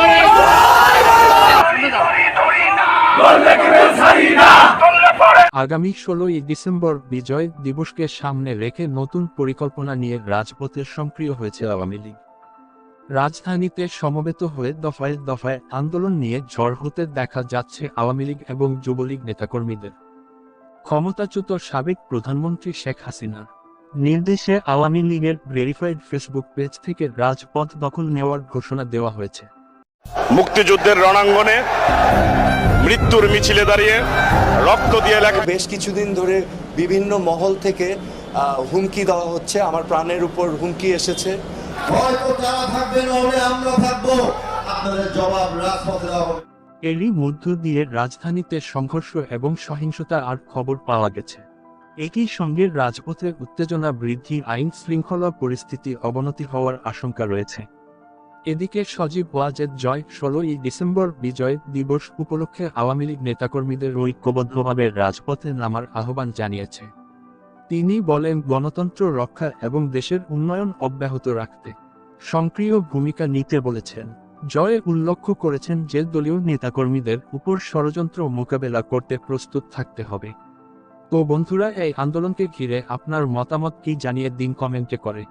মনে। আগামী ষোলোই ডিসেম্বর বিজয় দিবসকে সামনে রেখে নতুন পরিকল্পনা নিয়ে রাজপথে সক্রিয় হয়েছে আওয়ামী লীগ। রাজধানীতে সমবেত হয়ে দফায় দফায় আন্দোলন নিয়ে ঝড় হতে দেখা যাচ্ছে আওয়ামী লীগ এবং যুবলীগ নেতাকর্মীদের। ক্ষমতাচ্যুত সাবেক প্রধানমন্ত্রী শেখ হাসিনার নির্দেশে আওয়ামী লীগের ভেরিফাইড ফেসবুক পেজ থেকে রাজপথ দখল নেওয়ার ঘোষণা দেওয়া হয়েছে। মুক্তিযুদ্ধের রণাঙ্গনে মৃত্যুর মিছিলে দাঁড়িয়ে রক্ত দিয়ে লেখা বেশ কিছুদিন ধরে বিভিন্ন মহল থেকে হুমকি দেওয়া হচ্ছে। আমার প্রাণের উপর হুমকি এসেছে। হয়তো তারা থাকবে নহলে আমরা থাকব। আপনাদের জবাব রাজপথে দেওয়া হবে। এরই মধ্য দিয়ে রাজধানীতে সংঘর্ষ এবং সহিংসতা আর খবর পাওয়া গেছে। একই সঙ্গে রাজপথে উত্তেজনা বৃদ্ধি, আইন শৃঙ্খলা পরিস্থিতি অবনতি হওয়ার আশঙ্কা রয়েছে। এদিকে সজীব ওয়াজেদ জয় ষোলোই ডিসেম্বর বিজয় দিবস উপলক্ষে আওয়ামী লীগ নেতাকর্মীদের ঐক্যবদ্ধভাবে রাজপথে নামার আহ্বান জানিয়েছে। তিনি বলেন, গণতন্ত্র রক্ষা এবং দেশের উন্নয়ন অব্যাহত রাখতে সক্রিয় ভূমিকা নিতে বলেছেন। জয়ে উল্লেখ করেছেন যে দলীয় নেতাকর্মীদের উপর ষড়যন্ত্র মোকাবেলা করতে প্রস্তুত থাকতে হবে। তো বন্ধুরা এই আন্দোলনকে ঘিরে আপনার মতামত কি জানিয়ে দিন কমেন্টে করে।